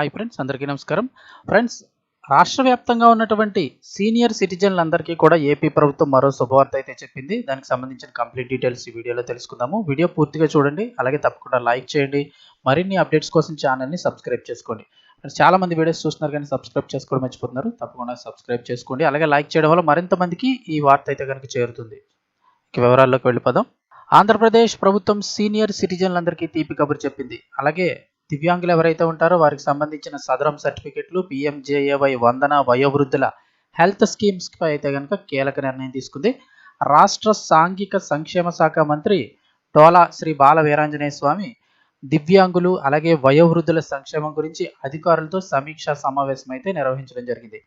Hi friends అందరికీ నమస్కారం. Friends రాష్ట్ర వ్యాప్తంగా ఉన్నటువంటి సీనియర్ సిటిజన్లందరికీ కూడా ఏపీ ప్రభుత్వం మరో శుభవార్త అయితే చెప్పింది. దానికి సంబంధించిన కంప్లీట్ డీటెయిల్స్ ఈ వీడియోలో తెలుసుకుందాము. వీడియో పూర్తిగా చూడండి అలాగే తప్పకుండా లైక్ చేయండి. మరిన్ని అప్డేట్స్ కోసం ఛానల్ని సబ్స్క్రైబ్ చేసుకోండి. చాలా మంది వీడియోస్ చూస్తున్నారు కానీ సబ్స్క్రైబ్ చేసుకోవడం మర్చిపోతున్నారు. తప్పకుండా సబ్స్క్రైబ్ చేసుకోండి. అలాగే లైక్ చేయడం వల్ల మరింత మందికి ఈ వార్త అయితే కనుక చేరుతుంది. ఇక వివరాల్లోకి వెళ్ళిపోదాం. ఆంధ్రప్రదేశ్ ప్రభుత్వం సీనియర్ సిటిజన్లందరికీ తీపి కబురు చెప్పింది. అలాగే దివ్యాంగులు ఎవరైతే ఉంటారో వారికి సంబంధించిన సదరం సర్టిఫికెట్లు పిఎంజేఏవై వందన వయోవృద్ధుల హెల్త్ స్కీమ్స్ పై అయితే కనుక కీలక నిర్ణయం తీసుకుంది. రాష్ట్ర సాంఘిక సంక్షేమ శాఖ మంత్రి డోలా శ్రీ బాల వీరాంజనేయ స్వామి దివ్యాంగులు అలాగే వయోవృద్ధుల సంక్షేమం గురించి అధికారులతో సమీక్షా సమావేశం అయితే నిర్వహించడం జరిగింది.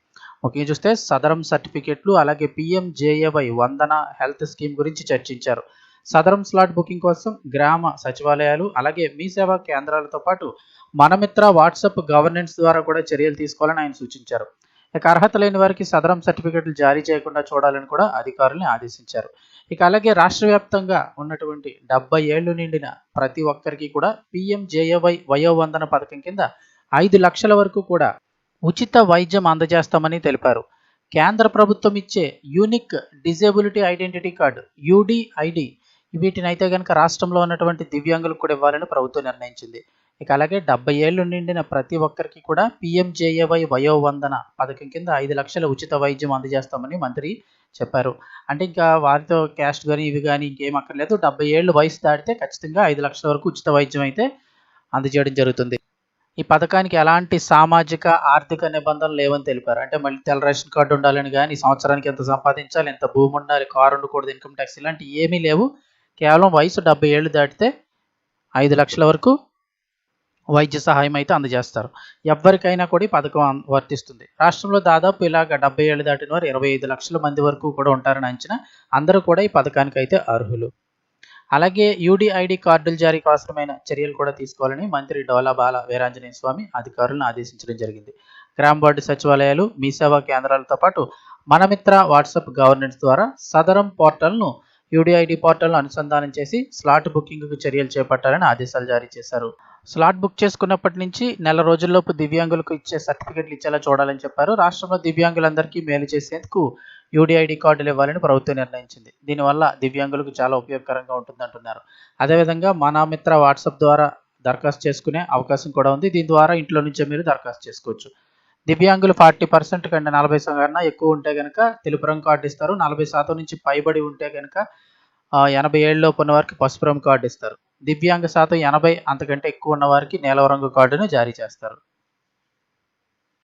ముఖ్యంగా చూస్తే సదరం సర్టిఫికెట్లు అలాగే పిఎంజేఏవై వందన హెల్త్ స్కీమ్ గురించి చర్చించారు. సదరం స్లాట్ బుకింగ్ కోసం గ్రామ సచివాలయాలు అలాగే మీ సేవా కేంద్రాలతో పాటు మనమిత్ర వాట్సాప్ గవర్నెన్స్ ద్వారా కూడా చర్యలు తీసుకోవాలని ఆయన సూచించారు. ఇక అర్హత లేని వారికి సదరం సర్టిఫికెట్లు జారీ చేయకుండా చూడాలని కూడా అధికారుల్ని ఆదేశించారు. ఇక అలాగే రాష్ట్ర వ్యాప్తంగా ఉన్నటువంటి డెబ్బై ఏళ్ళు నిండిన ప్రతి ఒక్కరికి కూడా పిఎంజేఏవై వయోవందన పథకం కింద ఐదు లక్షల వరకు కూడా ఉచిత వైద్యం అందజేస్తామని తెలిపారు. కేంద్ర ప్రభుత్వం ఇచ్చే unique disability identity card UDID వీటిని అయితే కనుక రాష్ట్రంలో ఉన్నటువంటి దివ్యాంగులకు కూడా ఇవ్వాలని ప్రభుత్వం నిర్ణయించింది. ఇక అలాగే డెబ్బై ఏళ్ళు నిండిన ప్రతి ఒక్కరికి కూడా పిఎంజేఏవై వయోవందన పథకం కింద ఐదు లక్షల ఉచిత వైద్యం అందజేస్తామని మంత్రి చెప్పారు. అంటే ఇంకా వారితో క్యాస్ట్ కానీ ఇవి కానీ ఇంకేం అక్కర్లేదు. డెబ్బై ఏళ్ళు వయసు దాటితే ఖచ్చితంగా ఐదు లక్షల వరకు ఉచిత వైద్యం అయితే అందజేయడం జరుగుతుంది. ఈ పథకానికి ఎలాంటి సామాజిక ఆర్థిక నిబంధనలు లేవని తెలిపారు. అంటే మళ్ళీ తెల్ల రేషన్ కార్డు ఉండాలని కానీ సంవత్సరానికి ఎంత సంపాదించాలి ఎంత భూమి ఉండాలి కారు ఉండకూడదు ఇన్కమ్ ట్యాక్స్ ఇలాంటి ఏమీ లేవు. కేవలం వయసు డెబ్బై ఏళ్ళు దాటితే ఐదు లక్షల వరకు వైద్య సహాయం అయితే అందజేస్తారు. ఎవరికైనా కూడా ఈ పథకం వర్తిస్తుంది. రాష్ట్రంలో దాదాపు ఇలాగ డెబ్బై ఏళ్ళు దాటిన వారు ఇరవై ఐదు లక్షల మంది వరకు కూడా ఉంటారని అంచనా అందరూ కూడా ఈ పథకానికి అయితే అర్హులు. అలాగే యూడిఐడి కార్డుల జారీకి అవసరమైన చర్యలు కూడా తీసుకోవాలని మంత్రి డోలా బాల వీరాంజనేయ స్వామి అధికారులను ఆదేశించడం జరిగింది. గ్రామ వార్డు సచివాలయాలు మీ సేవా కేంద్రాలతో పాటు మనమిత్ర వాట్సాప్ గవర్నెన్స్ ద్వారా సదరం పోర్టల్ను యూడిఐడి పోర్టల్ను అనుసంధానం చేసి స్లాట్ బుకింగ్కు చర్యలు చేపట్టాలని ఆదేశాలు జారీ చేశారు. స్లాట్ బుక్ చేసుకున్నప్పటి నుంచి నెల రోజుల్లోపు దివ్యాంగులకు ఇచ్చే సర్టిఫికెట్లు ఇచ్చేలా చూడాలని చెప్పారు. రాష్ట్రంలో దివ్యాంగులందరికీ మేలు చేసేందుకు యూడిఐడి కార్డులు ఇవ్వాలని ప్రభుత్వం నిర్ణయించింది. దీనివల్ల దివ్యాంగులకు చాలా ఉపయోగకరంగా ఉంటుందంటున్నారు. అదేవిధంగా మనామిత్ర వాట్సాప్ ద్వారా దరఖాస్తు చేసుకునే అవకాశం కూడా ఉంది. దీని ద్వారా ఇంట్లో నుంచే మీరు దరఖాస్తు చేసుకోవచ్చు. దివ్యాంగులు ఫార్టీ పర్సెంట్ కంటే నలభై శాతం కన్నా ఎక్కువ ఉంటే కనుక తెలుపు రంగు కార్డు ఇస్తారు. నలభై శాతం నుంచి పైబడి ఉంటే కనుక ఎనభై ఏళ్ళలోపు ఉన్న వారికి పసుపు రంగు కార్డు ఇస్తారు. దివ్యాంగ శాతం ఎనభై అంతకంటే ఎక్కువ ఉన్న వారికి నీలవ రంగు కార్డును జారీ చేస్తారు.